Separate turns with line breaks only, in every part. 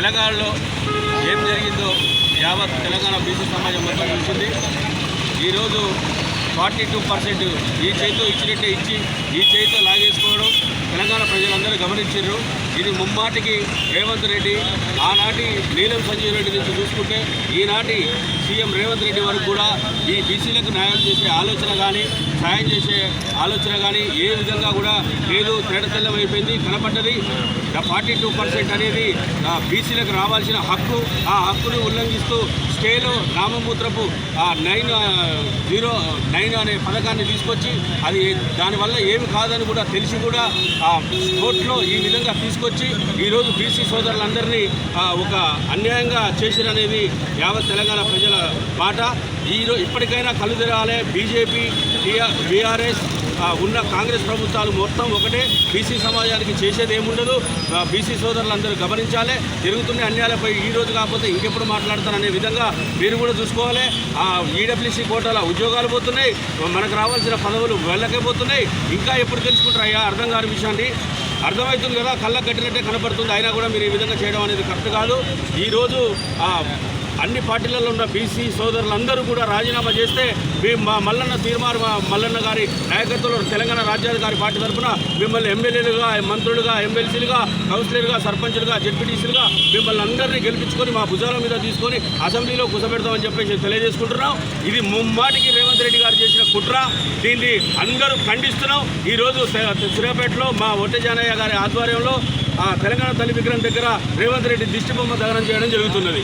తెలంగాణలో ఏం జరిగిందో యావత్ తెలంగాణ బీసీ సమాజం మొత్తం చూసింది. ఈరోజు ఫార్టీ టూ పర్సెంట్ ఈ చేతితో ఇచ్చినట్టే ఇచ్చి ఈ చేతితో లాగేసుకోవడం తెలంగాణ ప్రజలందరూ గమనించారు ఇది ముమ్మాటికి రేవంత్ రెడ్డి ఆనాటి నీలం సంజీవ్ రెడ్డి నుంచి చూసుకుంటే ఈనాటి సీఎం రేవంత్ రెడ్డి వరకు కూడా ఈ బీసీలకు న్యాయం చేసే ఆలోచన కానీ సాయం చేసే ఆలోచన కానీ ఏ విధంగా కూడా లేదు తేడతెల్లం అయిపోయింది కనపడ్డది ఫార్టీ టూ పర్సెంట్ అనేది ఆ, బీసీలకు రావాల్సిన హక్కు ఆ హక్కును ఉల్లంఘిస్తూ స్టేలో రామమూత్రపు ఆ నైన్ జీరో నైన్ అనే పథకాన్ని తీసుకొచ్చి అది దానివల్ల ఏమి కాదని కూడా తెలిసి కూడా కోర్టులో ఈ విధంగా తీసుకొచ్చి ఈరోజు బీసీ సోదరులందరినీ ఒక అన్యాయంగా చేసిరనేది యావత్ తెలంగాణ ప్రజల మాట. ఈరోజు ఇప్పటికైనా కళ్ళు తెరాలే బీజేపీ బీఆర్ఎస్ ఉన్న కాంగ్రెస్ ప్రభుత్వాలు మొత్తం ఒకటే. బీసీ సమాజానికి చేసేది ఏముండదు. బీసీ సోదరులందరూ గమనించాలి. జరుగుతున్న అన్యాయాలపై ఈ రోజు కాకపోతే ఇంకెప్పుడు మాట్లాడతారనే విధంగా మీరు కూడా చూసుకోవాలి. ఆ ఈడబ్ల్యూసీ కోటాల ఉద్యోగాలు పోతున్నాయి. మనకు రావాల్సిన పదవులు వెళ్ళకపోతున్నాయి. ఇంకా ఎప్పుడు తెలుసుకుంటారు అయ్యా అర్థం కాని విషయాన్ని. అర్థమవుతుంది కదా కళ్ళ కట్టినట్టే కనపడుతుంది. అయినా కూడా మీరు ఈ విధంగా చేయడం అనేది కరెక్ట్ కాదు. ఈరోజు అన్ని పార్టీలలో ఉన్న బీసీ సోదరులందరూ కూడా రాజీనామా చేస్తే మా మల్లన్న తీర్మార్ మా మల్లన్న గారి నాయకత్వంలో తెలంగాణ రాజ్యాధికారి పార్టీ తరఫున మిమ్మల్ని ఎమ్మెల్యేలుగా మంత్రులుగా ఎమ్మెల్సీలుగా కౌన్సిలర్గా సర్పంచులుగా జడ్పీటీసీలుగా మిమ్మల్ని అందరినీ గెలిపించుకొని మా భుజాల మీద తీసుకొని అసెంబ్లీలో కుసపెడతామని చెప్పేసి తెలియజేసుకుంటున్నాం. ఇది ముమ్మాటికి రేవంత్ రెడ్డి గారు చేసిన కుట్ర. దీన్ని అందరూ ఖండిస్తున్నాం. ఈరోజు సూర్యాపేటలో మా ఒట్టజానయ్య గారి ఆధ్వర్యంలో తెలంగాణ తల్లి విగ్రహం దగ్గర రేవంత్ రెడ్డి దిష్టిబొమ్మ దహనం చేయడం జరుగుతున్నది.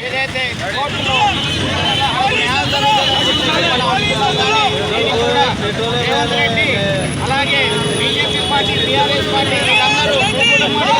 ఏదైతే కోర్టులో అలాగే బీజేపీ పార్టీ టీఆర్ఎస్ పార్టీ అందరూ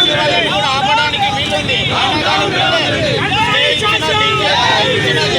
జై